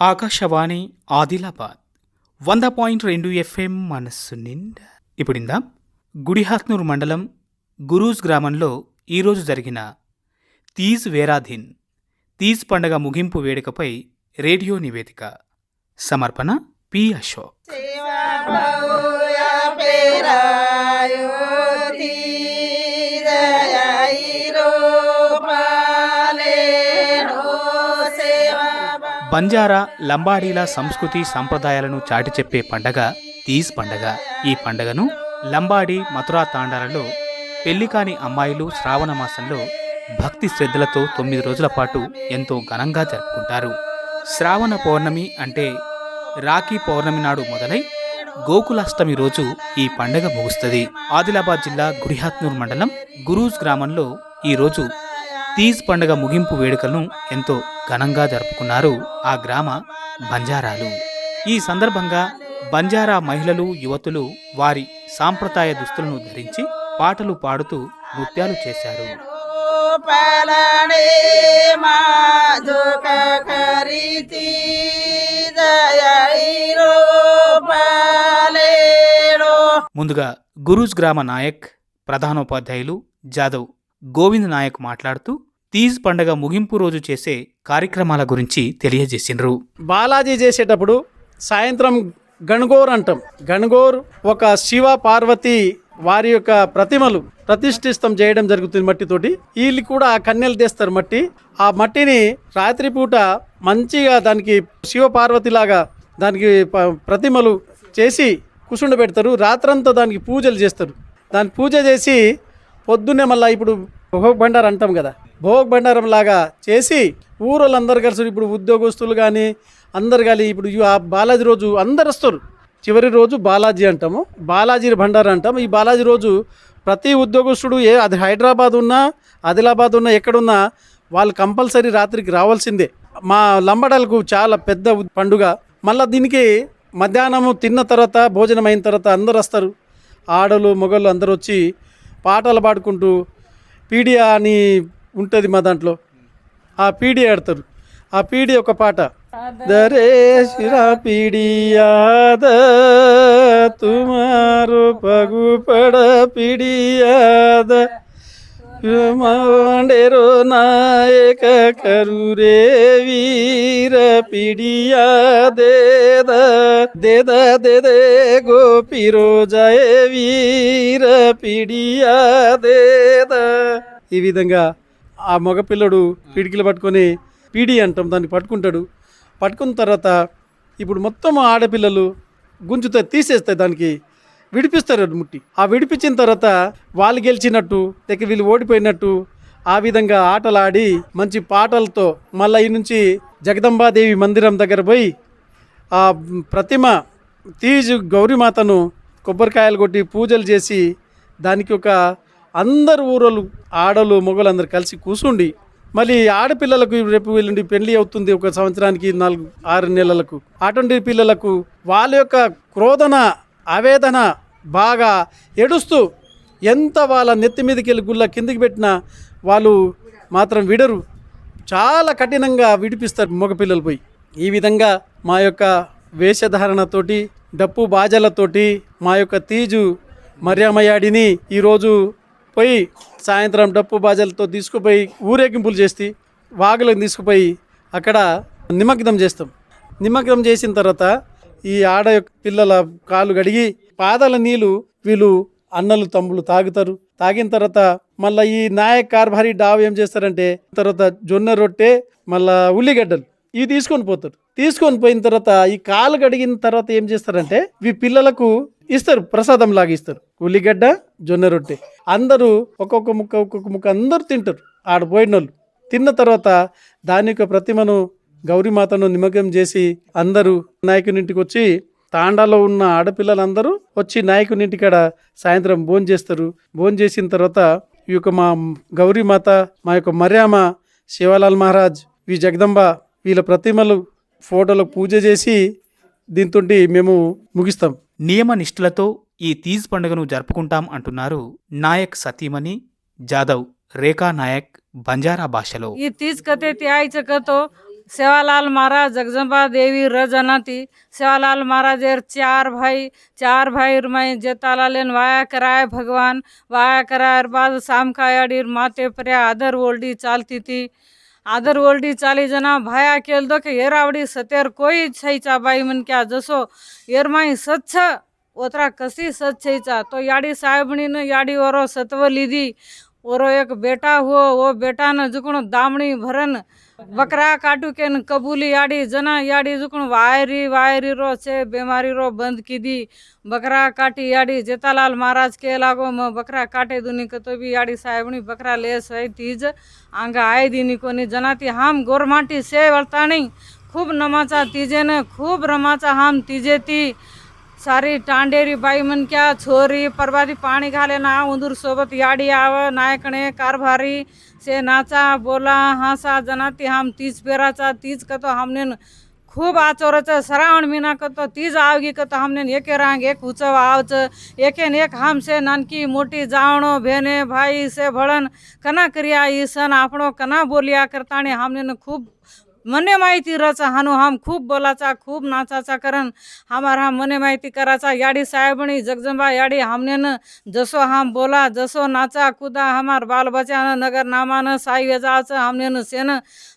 ఆకాశవాణి ఆదిలాబాద్ వంద పాయింట్ రెండు ఎఫ్ఎం మనస్సు నిండా. ఇప్పుడిందా గుడిహాత్నూర్ మండలం గురూజ్ గ్రామంలో ఈరోజు జరిగిన తీజ్ వేరాధీన్ తీజ్ పండగ ముగింపు వేడుకపై రేడియో నివేదిక. సమర్పణ పి అశోక్. బంజారా లంబాడీల సంస్కృతి సంప్రదాయాలను చాటి చెప్పే పండగ తీజ్ పండగ. ఈ పండగను లంబాడి మథురా తాండాలలో పెళ్ళి కాని అమ్మాయిలు శ్రావణ మాసంలో భక్తి శ్రద్ధలతో తొమ్మిది రోజుల పాటు ఎంతో ఘనంగా జరుపుకుంటారు. శ్రావణ పౌర్ణమి అంటే రాఖీ పౌర్ణమి నాడు మొదలై గోకులాష్టమి రోజు ఈ పండగ ముగుస్తుంది. ఆదిలాబాద్ జిల్లా గుడిహాత్నూర్ మండలం గురూజ్ గ్రామంలో ఈరోజు తీజ్ పండుగ ముగింపు వేడుకలను ఎంతో ఘనంగా జరుపుకున్నారు ఆ గ్రామ బంజారాలు. ఈ సందర్భంగా బంజారా మహిళలు యువతులు వారి సాంప్రదాయ దుస్తులను ధరించి పాటలు పాడుతూ నృత్యాలు చేశారు. ముందుగా గురూజ్ గ్రామ నాయక్ ప్రధానోపాధ్యాయులు జాదవ్ గోవింద్ నాయక్ మాట్లాడుతూ తీజ్ పండగ ముగింపు రోజు చేసే కార్యక్రమాల గురించి తెలియజేసిండ్రు. బాలాజీ చేసేటప్పుడు సాయంత్రం గణగోర్ అంటాం. గణగోర్ ఒక శివ పార్వతి వారి యొక్క ప్రతిమలు ప్రతిష్ఠిస్తం చేయడం జరుగుతుంది మట్టితోటి. వీళ్ళు కూడా ఆ కన్నెలు తీస్తారు మట్టి. ఆ మట్టిని రాత్రిపూట మంచిగా దానికి శివ లాగా దానికి ప్రతిమలు చేసి కూర్చుండబెడతారు రాత్రంతా దానికి పూజలు చేస్తారు. దాని పూజ చేసి పొద్దున్నే మళ్ళీ ఇప్పుడు భోగ బండార్ అంటాం కదా. భోగ్ బండారం లాగా చేసి ఊరోళ్ళందరూ కలిసి ఇప్పుడు ఉద్యోగస్తులు కానీ అందరు కానీ ఇప్పుడు ఆ బాలాజీ రోజు అందరు వస్తారు. చివరి రోజు బాలాజీ అంటాము. బాలాజీ భండారం అంటాము. ఈ బాలాజీ రోజు ప్రతి ఉద్యోగస్తుడు ఏ అది హైదరాబాద్ ఉన్నా ఆదిలాబాద్ ఉన్నా ఎక్కడున్నా వాళ్ళు కంపల్సరీ రాత్రికి రావాల్సిందే. మా లంబడాలకు చాలా పెద్ద పండుగ. మళ్ళీ దీనికి మధ్యాహ్నము తిన్న తర్వాత భోజనం అయిన తర్వాత అందరు వస్తారు. ఆడలు మొగలు అందరూ వచ్చి పాటలు పాడుకుంటూ పీడియా అని ఉంటుంది మా దాంట్లో. ఆ పీడి ఆడతారు. ఆ పీడి ఒక పాట. దరే శిరా పీడియాద తుమారు పగు పడ పీడియాద మాండేరో నాయక కరురే వీర పిడియా దేద దేద దేదే గోపిరో జయ వీర పిడియా దేద ఈ విధంగా ఆ మగపిల్లడు పిడికిలు పట్టుకొని పీడి అంటాం దాన్ని పట్టుకుంటాడు. పట్టుకున్న తర్వాత ఇప్పుడు మొత్తం ఆడపిల్లలు గుంజుతో తీసేస్తాయి దానికి విడిపిస్తారు అది ముట్టి. ఆ విడిపించిన తర్వాత వాళ్ళు గెలిచినట్టు లేక వీళ్ళు ఓడిపోయినట్టు ఆ విధంగా ఆటలు ఆడి మంచి పాటలతో మళ్ళీ ఈ నుంచి జగదంబాదేవి మందిరం దగ్గర పోయి ఆ ప్రతిమ తీజు గౌరీమాతను కొబ్బరికాయలు కొట్టి పూజలు చేసి దానికి ఒక అందరు ఊరోళ్ళు ఆడలు మొగలు అందరు కలిసి కూసుండి మళ్ళీ ఆడపిల్లలకు రేపు వెళ్ళండి పెళ్ళి అవుతుంది ఒక సంవత్సరానికి నాలుగు ఆరు నెలలకు. అటువంటి పిల్లలకు వాళ్ళ యొక్క క్రోధన ఆవేదన బాగా ఏడుస్తూ ఎంత వాళ్ళ నెత్తి మీదకి వెళ్ళి గుళ్ళ కిందికి పెట్టినా వాళ్ళు మాత్రం విడరు. చాలా కఠినంగా విడిపిస్తారు మగపిల్లలు పోయి. ఈ విధంగా మా యొక్క వేషధారణతోటి డప్పు బాజలతోటి మా యొక్క తీజు మర్యామయాడిని ఈరోజు పోయి సాయంత్రం డప్పు బాజలతో తీసుకుపోయి ఊరేగింపులు చేసి వాగులకు తీసుకుపోయి అక్కడ నిమగ్నం చేస్తాం. నిమగ్నం చేసిన తర్వాత ఈ ఆడ యొక్క పిల్లల కాలు గడిగి పాదాల నీళ్ళు వీళ్ళు అన్నలు తమ్ముళ్ళు తాగుతారు. తాగిన తర్వాత మళ్ళీ ఈ నాయక్ కార్భారీ డావ్ ఏం చేస్తారంటే తర్వాత జొన్న రొట్టె మళ్ళా ఉల్లిగడ్డలు ఇవి తీసుకొని పోతారు. తీసుకొని పోయిన తర్వాత ఈ కాలు కడిగిన తర్వాత ఏం చేస్తారంటే ఈ పిల్లలకు ఇస్తారు ప్రసాదం లాగా ఇస్తారు. ఉల్లిగడ్డ జొన్న రొట్టె. అందరూ ఒక్కొక్క ముక్క ఒక్కొక్క ముక్క అందరూ తింటారు. ఆడ పోయిన వాళ్ళు తిన్న తర్వాత దాని యొక్క ప్రతిమను గౌరీమాతను నిమగ్నం చేసి అందరూ నాయకుని ఇంటికి వచ్చి తాండాలో ఉన్న ఆడపిల్లలందరూ వచ్చి నాయకుని ఇంటికాడ సాయంత్రం భోజనం చేస్తారు. భోజనం చేసిన తర్వాత ఈ యొక్క మా గౌరీమాత మా యొక్క మర్యామ శివలాల్ మహారాజ్ వి. జగదంబ వీళ్ళ ప్రతిమలు ఫోటోలకు పూజ చేసి దీంతో మేము ముగిస్తాం నియమ నిష్ఠలతో ఈ తీజ్ పండుగను జరుపుకుంటాం అంటున్నారు నాయక్ సతీమణి జాదవ్ రేఖా నాయక్ బంజారా భాషలో ఈ తీసుకతే ते आईचं करतो सेवालाल महाराज जगदम्बा देवी रजनाती सेवालाल महाराज एर चार भाई चार भाई मैं जेतालालेन वाया कराय भगवान वाया कराय बाद शाम का याडीर माते पर्या आदर ओल्डी चालती थी આદર ઓલડી ચાલી જના ભાયા કેલ દો કે એરાવડી સતેર કોઈ છે ચા બાઈ મન ક્યાં જશો એરમાઈ સચ્છ ઓતરા કસી સચ છે ચા તો યાડી સાહેબણીને યાડી ઓરો સત્વ લીધી ઓરો એક બેટા હો ઓ બેટાને જુકણો દામણી ભરન બકરા કાઢું કે કબૂલી યાડી જના યાડી જુકણ વાયરી વાયરી રો છે, બેમારી રો બંધ કીધી. બકરા કાટી યાડી જેતાલાલ મહારાજ કે લાગો, મ, બકરા કાટે દુની કતો બી યાડી સાહેબની બકરા લેસ હોય તીજ આંગા આય દીની કોની જનાતી હામ ગોરમાટી સે વળતા નહીં ખૂબ નમાચા તીજે ને, ખૂબ રમાચા હામ તીજેતી સારી ટાંડેરી બાઈ મન ક્યાં છોરી પરવાથી પાણી ઘાલે ના, ઉંદર સોબત યાડી આવે, નાયકણે કારભારી. से नाचा बोला हसा जनाती हम तीच पेराचा तीज कतो हमने खूप आचोरच श्रावण मिना कतो तीज आवगी कतो हमने एके रांग एक उचव आवच एकेन एक हमसे नानकी मोठी जावणो भेने भाई से भळण कना करिया ई सण आपणो कना बोलिया करताने हमने खूप मने माहिती रचा हानू हम खूप बोलाचा खूप नाचाचा करण. हमार हा मने माहिती कराचा याडी साहेबणी जगजंबा याडी हमनेनं. जसो हम बोला जसो नाचा कुदा हमार बाल बचान नगर नामान साई वेजाचं हमनेनं सेन.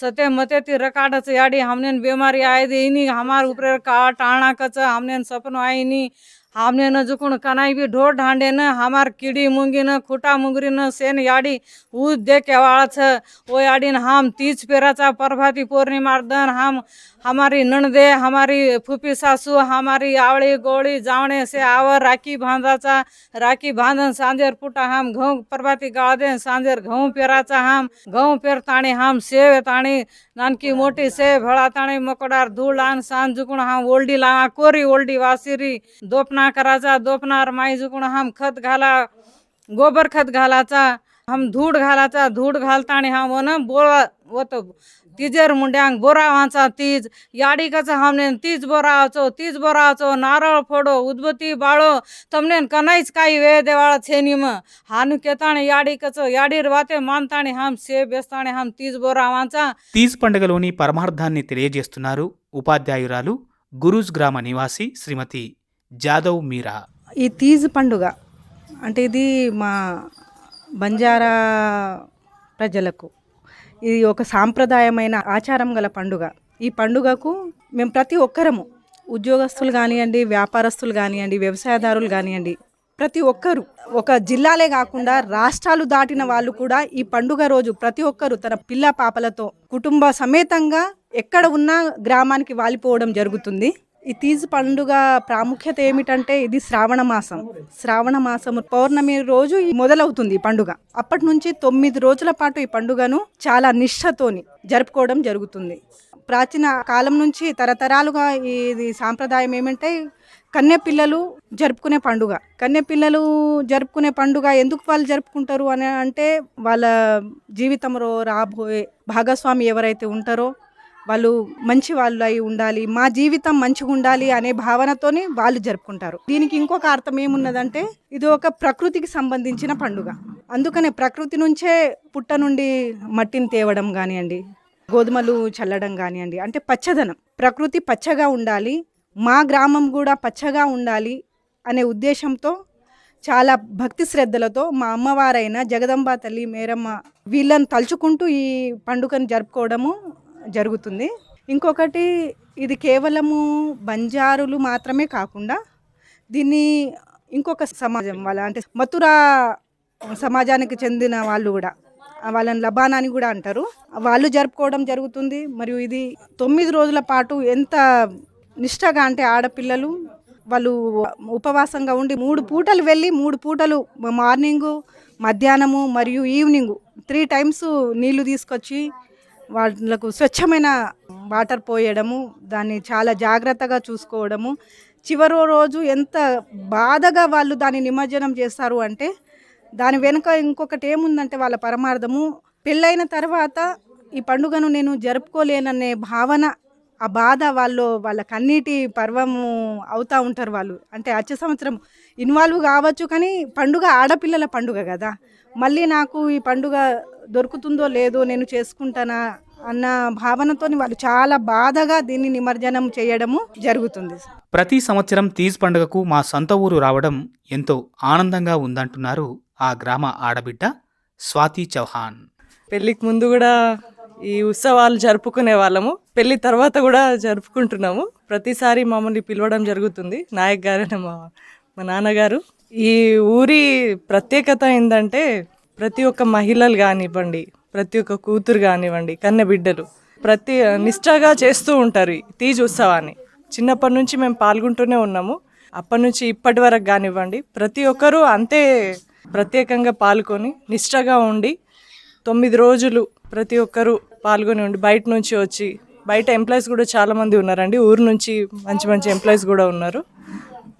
सते मते ती रकाडच याडी हमनेन न बीमारी आय देईनी हमार उपरे का टाणा कच हमने न सपनो आईनी हमने न जुकुण कनाई भी ढोर ढांडे न, हमार कीड़ी मुंगी न, खुटा मुंगरी न, सेन याडी ऊ दे के वो ओ याडीन हम तीज पेरा पेराचा प्रभाती पौर्णिमा दन, हम, हमारी नणदे, हमारी फुफी सासू, हमारी आवड़ी गोड़ी जावणे से आवर, राखी बांधाचा राखी बांधन सांजेर पुटा हम, घऊ प्रभाती गाळदे सांजेर घऊ पेराचा हम, घऊ पेरताणी हम, सेव ताणी नानकी मोठी से भळाताणे मकडार धूळ लहान सान झुकून हा ओल्डी लावा कोरी ओल्डी वासिरी दोपना करायचा दोपनार माई झुकून हम खत घाला गोबर खत घालायचा हम धूड घालायचा धूड घालता आणि हा वन बोळ होतो तिजेर मुंड्यांक बोरा वाचा तीज याडिकाचं हमने तीज बोरावचो तीज बोरावचो नारळ फोडो उदबत्ती बाळो तमने कनाईच काही वेळ देवाळ छेनीम हानु केताणे యాడికచో యాడీర్ వాతే మాంతాణి హాం సే బేస్తాణి హాం తీజ్ బోరా వాంచా తీజ్ పండుగలోని పరమార్థాన్ని తెలియజేస్తున్నారు ఉపాధ్యాయురాలు గురూజ్ గ్రామ నివాసి శ్రీమతి జాదవ్ మీరా ఈ తీజ్ పండుగ అంటే ఇది మా బంజారా ప్రజలకు ఇది ఒక సాంప్రదాయమైన ఆచారం గల పండుగ. ఈ పండుగకు మేము ప్రతి ఒక్కరము ఉద్యోగస్తులు కానివ్వండి వ్యాపారస్తులు కానివ్వండి వ్యవసాయదారులు కానివ్వండి ప్రతి ఒక్కరు ఒక జిల్లాలే కాకుండా రాష్ట్రాలు దాటిన వాళ్ళు కూడా ఈ పండుగ రోజు ప్రతి ఒక్కరు తన పిల్ల పాపలతో కుటుంబ సమేతంగా ఎక్కడ ఉన్నా గ్రామానికి వాలిపోవడం జరుగుతుంది. ఈ తీజ్ పండుగ ప్రాముఖ్యత ఏమిటంటే ఇది శ్రావణ మాసం. శ్రావణ మాసం పౌర్ణమి రోజు మొదలవుతుంది ఈ పండుగ. అప్పటి నుంచి తొమ్మిది రోజుల పాటు ఈ పండుగను చాలా నిష్ఠతోని జరుపుకోవడం జరుగుతుంది. ప్రాచీన కాలం నుంచి తరతరాలుగా ఇది సాంప్రదాయం ఏమంటే కన్య పిల్లలు జరుపుకునే పండుగ. కన్య పిల్లలు జరుపుకునే పండుగ ఎందుకు వాళ్ళు జరుపుకుంటారు అని అంటే వాళ్ళ జీవితంలో రాబోయే భాగస్వామి ఎవరైతే ఉంటారో వాళ్ళు మంచి వాళ్ళు అయి ఉండాలి మా జీవితం మంచిగా ఉండాలి అనే భావనతోనే వాళ్ళు జరుపుకుంటారు. దీనికి ఇంకొక అర్థం ఏమున్నదంటే ఇది ఒక ప్రకృతికి సంబంధించిన పండుగ. అందుకనే ప్రకృతి నుంచే పుట్ట నుండి మట్టిని తేవడం కానివ్వండి గోధుమలు చల్లడం కానివ్వండి అంటే పచ్చదనం. ప్రకృతి పచ్చగా ఉండాలి మా గ్రామం కూడా పచ్చగా ఉండాలి అనే ఉద్దేశంతో చాలా భక్తి శ్రద్ధలతో మా అమ్మవారైన జగదంబ తల్లి మేరమ్మ వీళ్ళని తలుచుకుంటూ ఈ పండుగను జరుపుకోవడము జరుగుతుంది. ఇంకొకటి ఇది కేవలము బంజారులు మాత్రమే కాకుండా దీన్ని ఇంకొక సమాజం వాళ్ళ అంటే మథురా సమాజానికి చెందిన వాళ్ళు కూడా వాళ్ళని లబానా అని కూడా అంటారు. వాళ్ళు జరుపుకోవడం జరుగుతుంది. మరియు ఇది తొమ్మిది రోజుల పాటు ఎంత నిష్టగా అంటే ఆడపిల్లలు వాళ్ళు ఉపవాసంగా ఉండి మూడు పూటలు వెళ్ళి మూడు పూటలు మార్నింగు మధ్యాహ్నము మరియు ఈవినింగు త్రీ టైమ్స్ నీళ్ళు తీసుకొచ్చి వాళ్ళకు స్వచ్ఛమైన వాటర్ పోయడము దాన్ని చాలా జాగ్రత్తగా చూసుకోవడము. చివరి రోజు ఎంత బాధగా వాళ్ళు దాన్ని నిమజ్జనం చేస్తారు అంటే దాని వెనుక ఇంకొకటి ఏముందంటే వాళ్ళ పరమార్థము. పెళ్ళైన తర్వాత ఈ పండుగను నేను జరుపుకోలేననే భావన ఆ బాధ వాళ్ళు వాళ్ళ కన్నీటి పర్వము అవుతూ ఉంటారు వాళ్ళు. అంటే వచ్చే సంవత్సరం ఇన్వాల్వ్ కావచ్చు కానీ పండుగ ఆడపిల్లల పండుగ కదా. మళ్ళీ నాకు ఈ పండుగ దొరుకుతుందో లేదో నేను చేసుకుంటానా అన్న భావనతో వాళ్ళు చాలా బాధగా దీన్ని నిమజ్జనం చేయడము జరుగుతుంది. ప్రతి సంవత్సరం తీజ్ పండుగకు మా సొంత ఊరు రావడం ఎంతో ఆనందంగా ఉందంటున్నారు ఆ గ్రామ ఆడబిడ్డ స్వాతి చౌహాన్. పెళ్ళికి ముందు కూడా ఈ ఉత్సవాలు జరుపుకునే వాళ్ళము. పెళ్ళి తర్వాత కూడా జరుపుకుంటున్నాము. ప్రతిసారి మమ్మల్ని పిలవడం జరుగుతుంది. నాయక్ గారు మా మా నాన్నగారు. ఈ ఊరి ప్రత్యేకత ఏంటంటే ప్రతి ఒక్క మహిళలు కానివ్వండి ప్రతి ఒక్క కూతురు కానివ్వండి కన్నె బిడ్డలు ప్రతి నిష్ఠగా చేస్తూ ఉంటారు ఈ తీజ్ ఉత్సవాన్ని. చిన్నప్పటి నుంచి మేము పాల్గొంటూనే ఉన్నాము. అప్పటి నుంచి ఇప్పటి వరకు కానివ్వండి ప్రతి ఒక్కరూ అంతే ప్రత్యేకంగా పాల్గొని నిష్ఠగా ఉండి తొమ్మిది రోజులు ప్రతి ఒక్కరూ పాల్గొని ఉండి బయట నుంచి వచ్చి బయట ఎంప్లాయీస్ కూడా చాలామంది ఉన్నారండి. ఊరు నుంచి మంచి మంచి ఎంప్లాయీస్ కూడా ఉన్నారు.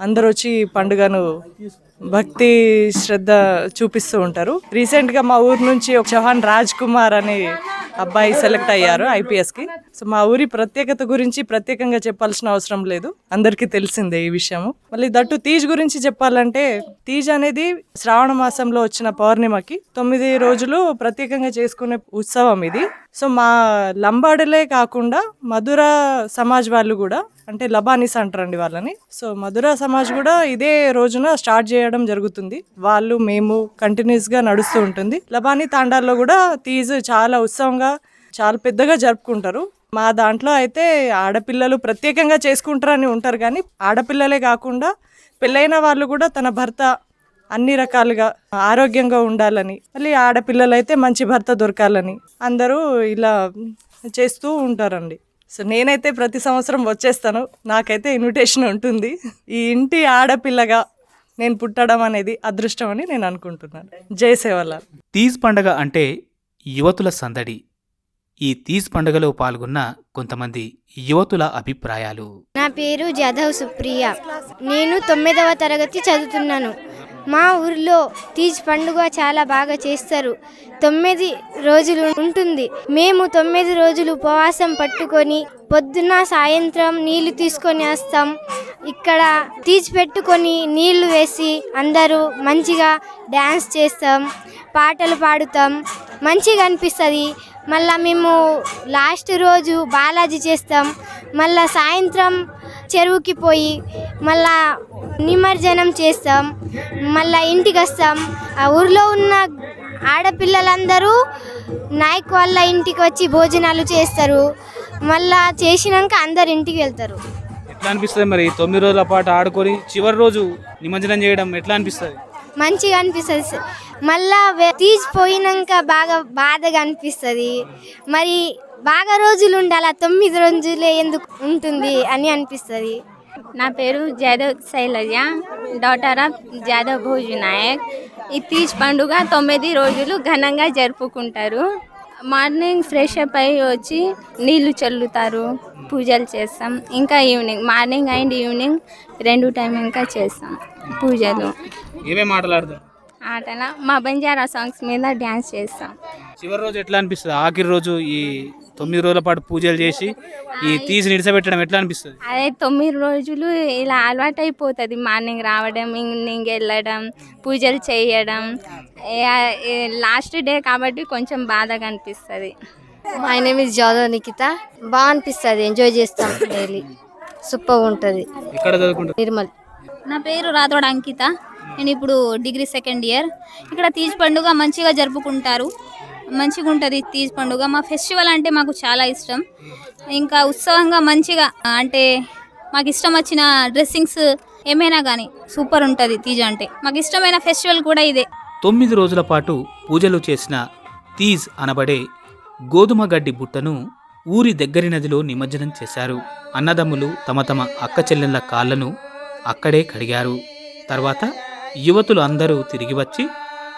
అందరూ వచ్చి పండుగను భక్తి శ్రద్ధ చూపిస్తూ ఉంటారు. రీసెంట్గా మా ఊరు నుంచి ఒక చౌహాన్ రాజ్ కుమార్ అనే అబ్బాయి సెలెక్ట్ అయ్యారు ఐపీఎస్కి సో మా ఊరి ప్రత్యేకత గురించి ప్రత్యేకంగా చెప్పాల్సిన అవసరం లేదు. అందరికీ తెలిసిందే ఈ విషయము. మళ్ళీ దట్టు తీజ్ గురించి చెప్పాలంటే తీజ్ అనేది శ్రావణ మాసంలో వచ్చిన పౌర్ణిమకి తొమ్మిది రోజులు ప్రత్యేకంగా చేసుకునే ఉత్సవం ఇది. సో మా లంబాడలే కాకుండా మధుర సమాజ్ వాళ్ళు కూడా అంటే లబానీస్ అంటారండి వాళ్ళని. సో మధుర సమాజ్ కూడా ఇదే రోజున స్టార్ట్ చేయడం జరుగుతుంది. వాళ్ళు మేము కంటిన్యూస్గా నడుస్తూ ఉంటుంది. లబానీ తాండాల్లో కూడా తీజ్ చాలా ఉత్సవంగా చాలా పెద్దగా జరుపుకుంటారు. మా దాంట్లో అయితే ఆడపిల్లలు ప్రత్యేకంగా చేసుకుంటారని ఉంటారు కానీ ఆడపిల్లలే కాకుండా పెళ్ళైన వాళ్ళు కూడా తన భర్త అన్ని రకాలుగా ఆరోగ్యంగా ఉండాలని మళ్ళీ ఆడపిల్లలు అయితే మంచి భర్త దొరకాలని అందరూ ఇలా చేస్తూ ఉంటారండి. సో నేనైతే ప్రతి సంవత్సరం వచ్చేస్తాను. నాకైతే ఇన్విటేషన్ ఉంటుంది. ఈ ఇంటి ఆడపిల్లగా నేను పుట్టడం అనేది అదృష్టం అని నేను అనుకుంటున్నాను. జై సేవలాల్. తీజ్ పండగ అంటే యువతుల సందడి. ఈ తీజ్ పండుగలో పాల్గొన్న కొంతమంది యువతుల అభిప్రాయాలు. నా పేరు జాదవ్ సుప్రియ. నేను తొమ్మిదవ తరగతి చదువుతున్నాను. మా ఊర్లో తీజ్ పండుగ చాలా బాగా చేస్తారు. తొమ్మిది రోజులు ఉంటుంది. మేము తొమ్మిది రోజులు ఉపవాసం పట్టుకొని పొద్దున్న సాయంత్రం నీళ్ళు తీసుకొని వస్తాం. ఇక్కడ తీజ్ పెట్టుకొని నీళ్ళు వేసి అందరూ మంచిగా డ్యాన్స్ చేస్తాం పాటలు పాడుతాం. మంచిగా అనిపిస్తుంది. మళ్ళా మేము లాస్ట్ రోజు బాలాజీ చేస్తాం. మళ్ళీ సాయంత్రం చెరువుకి పోయి మళ్ళా నిమజ్జనం చేస్తాం. మళ్ళా ఇంటికి వస్తాం. ఆ ఊర్లో ఉన్న ఆడపిల్లలందరూ నాయక్ వాళ్ళ ఇంటికి వచ్చి భోజనాలు చేస్తారు. మళ్ళా చేసినాక అందరు ఇంటికి వెళ్తారు. ఎట్లా అనిపిస్తుంది మరి? తొమ్మిది రోజుల పాటు ఆడుకొని చివరి రోజు నిమజ్జనం చేయడం ఎట్లా అనిపిస్తుంది? మంచిగా అనిపిస్తుంది సార్. మళ్ళా తీసిపోయినాక బాగా బాధగా అనిపిస్తుంది. మరి బాగా రోజులు ఉండాలి తొమ్మిది రోజులే ఎందుకు ఉంటుంది అని అనిపిస్తుంది. నా పేరు జాదవ్ శైలజ డాటర్ ఆఫ్ జాదవ్ భోజు నాయక్. ఈ తీజ్ పండుగ తొమ్మిది రోజులు ఘనంగా జరుపుకుంటారు. మార్నింగ్ ఫ్రెష్ అప్ అయ్యి వచ్చి నీళ్ళు చల్లుతారు పూజలు చేస్తాం. ఇంకా ఈవినింగ్ మార్నింగ్ అండ్ ఈవినింగ్ రెండు టైం ఇంకా చేస్తాం పూజలు. ఏమేమి మాట్లాడతారు ఆటల మా బంజారా సాంగ్స్ మీద డ్యాన్స్ చేస్తాం. చివరి రోజు ఎట్లా అనిపిస్తుంది? ఆఖరి రోజు ఈ తొమ్మిది రోజుల పాటు పూజలు చేసి ఈ తీసి నిడిసబెట్టడం ఎట్లా అనిపిస్తుంది? అదే తొమ్మిది రోజులు ఇలా అలవాటు అయిపోతుంది మార్నింగ్ రావడం ఈవినింగ్ వెళ్ళడం పూజలు చేయడం. లాస్ట్ డే కాబట్టి కొంచెం బాధగా అనిపిస్తుంది. My name is Jadhav Nikhita బాగా అనిపిస్తుంది. ఎంజాయ్ చేస్తాం డైలీ సూపర్ ఉంటుంది. నిర్మల్ నా పేరు రాథోడ్ అంకిత. నేను ఇప్పుడు డిగ్రీ సెకండ్ ఇయర్. ఇక్కడ తీజ్ పండుగ మంచిగా జరుపుకుంటారు. మంచిగా ఉంటుంది తీజ్ పండుగ. మా ఫెస్టివల్ అంటే మాకు చాలా ఇష్టం. ఇంకా ఉత్సవంగా మంచిగా అంటే మాకు ఇష్టం వచ్చిన డ్రెస్సింగ్స్ ఏమైనా కానీ సూపర్ ఉంటుంది తీజ్ అంటే. మాకు ఇష్టమైన ఫెస్టివల్ కూడా ఇదే. తొమ్మిది రోజుల పాటు పూజలు చేసిన తీజ్ అనబడే గోధుమ గడ్డి బుట్టను ఊరి దగ్గరి నదిలో నిమజ్జనం చేశారు. అన్నదమ్ములు తమ తమ అక్క చెల్లెళ్ళ కాళ్ళను అక్కడే కడిగారు. తర్వాత యువతులు అందరూ తిరిగి వచ్చి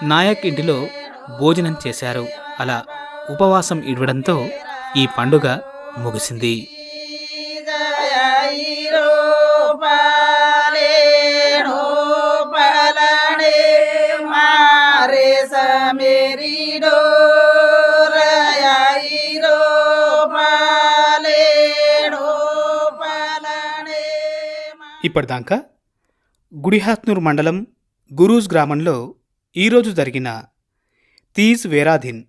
నాయక్ ఇంటిలో భోజనం చేశారు. అలా ఉపవాసం ఇవ్వడంతో ఈ పండుగ ముగిసింది. మారే ఇప్పటిదాకా గుడిహాత్నూర్ మండలం గురూజ్ గ్రామంలో ఈరోజు జరిగిన తీజ్ వేరాధిన్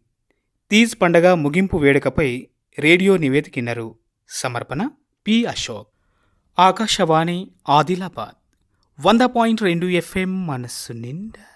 తీజ్ పండగ ముగింపు వేడుకపై రేడియో నివేదికిన్నరు సమర్పణ పి అశోక్. ఆకాశవాణి ఆదిలాబాద్ వంద పాయింట్ రెండు ఎఫ్ఎం మనస్సు నిండా.